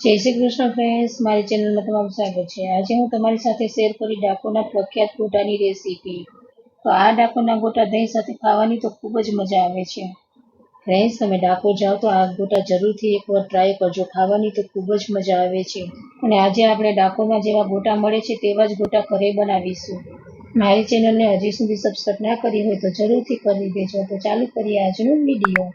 જય શ્રી કૃષ્ણ ફ્રેન્ડ્સ મારી ચેનલમાં તમારું સ્વાગત છે. આજે હું તમારી સાથે શેર કરી ડાકોરના પ્રખ્યાત ગોટાની રેસીપી તો આ ડાકોરના ગોટા દહીં સાથે ખાવાની તો ખૂબ જ મજા આવે છે. ફ્રેન્ડ્સ તમે ડાકોર જાઓ તો આ ગોટા જરૂરથી એકવાર ટ્રાય કરજો. ખાવાની તો ખૂબ જ મજા આવે છે. અને આજે આપણે ડાકોરમાં જેવા ગોટા મળે છે તેવા જ ગોટા ઘરે બનાવીશું. મારી ચેનલને હજી સુધી સબસ્ક્રાઈબ ના કરી હોય તો જરૂરથી કરી દેજો. તો ચાલુ કરીએ આજનો વીડિયો.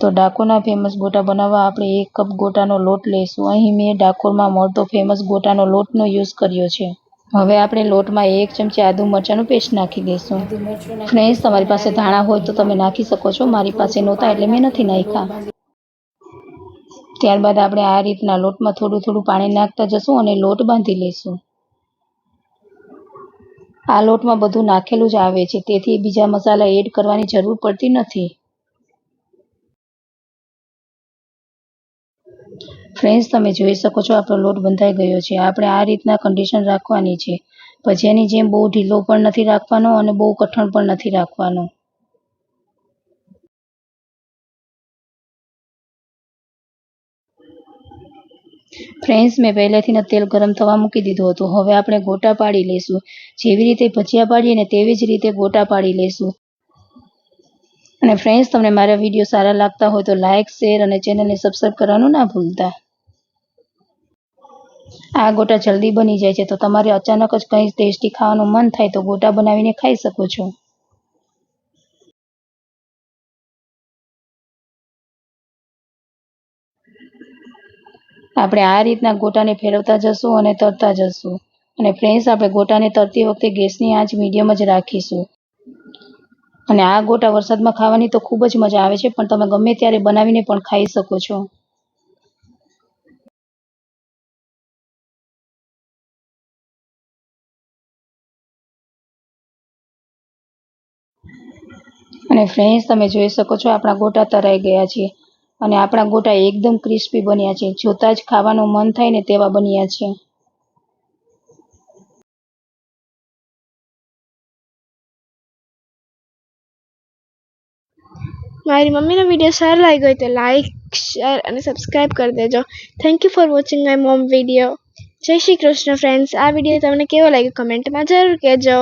તો ડાકોરના ફેમસ ગોટા બનાવવા આપણે એક કપ ગોટાનો લોટ લઈશું. અહીં મેં ડાકોરમાં મળતો ફેમસ ગોટાનો લોટનો યુઝ કર્યો છે. હવે આપણે લોટમાં એક ચમચી આદુ મરચાંનું પેસ્ટ નાખી દઈશું. ફ્રેન્ડ્સ, તમારી પાસે ધાણા હોય તો તમે નાખી શકો છો. મારી પાસે નહોતા એટલે મેં નથી નાખ્યા. ત્યારબાદ આપણે આ રીતના લોટમાં થોડું થોડું પાણી નાખતા જશું અને લોટ બાંધી લઈશું. આ લોટમાં બધું નાખેલું જ આવે છે. તેથી બીજા મસાલા એડ કરવાની જરૂર પડતી નથી. ફ્રેન્ડ્સ તમે જોઈ શકો છો, આપણો લોટ બંધાઈ ગયો છે. આપણે આ રીતના કન્ડિશન રાખવાની છે. ભજીયાની જેમ બહુ ઢીલો પણ નથી રાખવાનો અને બહુ કઠણ પણ નથી રાખવાનો. ફ્રેન્ડ્સ મેં પહેલેથી તેલ ગરમ થવા મૂકી દીધું હતું. હવે આપણે ગોટા પાડી લઈશું. જેવી રીતે ભજીયા પાડીએ ને તેવી જ રીતે ગોટા પાડી લઈશું. અને ફ્રેન્ડ્સ તમને મારા વીડિયો સારા લાગતા હોય તો લાઇક શેર અને ચેનલને સબસ્ક્રાઈબ કરવાનું ના ભૂલતા. આ ગોટા જલ્દી બની જાય છે, તો તમારે અચાનક જ કંઈ ટેસ્ટી ખાવાનું મન થાય તો ગોટા બનાવીને ખાઈ શકો છો. આપણે આ રીતના ગોટાને ફેરવતા જશું અને તરતા જશું. અને ફ્રેન્ડ્સ, આપણે ગોટાને તરતી વખતે ગેસની આંચ મીડિયમ જ રાખીશું. અને આ ગોટા વરસાદમાં ખાવાની તો ખૂબ જ મજા આવે છે, પણ તમે ગમે ત્યારે બનાવીને પણ ખાઈ શકો છો. અને ફ્રેન્ડ્સ તમે જોઈ શકો છો આપણા ગોટા તરાઈ ગયા છે અને આપણા ગોટા એકદમ ક્રિસ્પી બન્યા છે. જોતાં જ ખાવાનું મન થાય ને તેવા બન્યા છે. મારી મમ્મીનો વીડિયો સારો લાગ્યો હોય તો લાઈક શેર અને સબસ્ક્રાઈબ કરી દેજો. Thank you for watching my mom video Jai Shri Krishna friends આ વીડિયો તમને કેવો લાગ્યો? કમેન્ટમાં જરૂર કહેજો.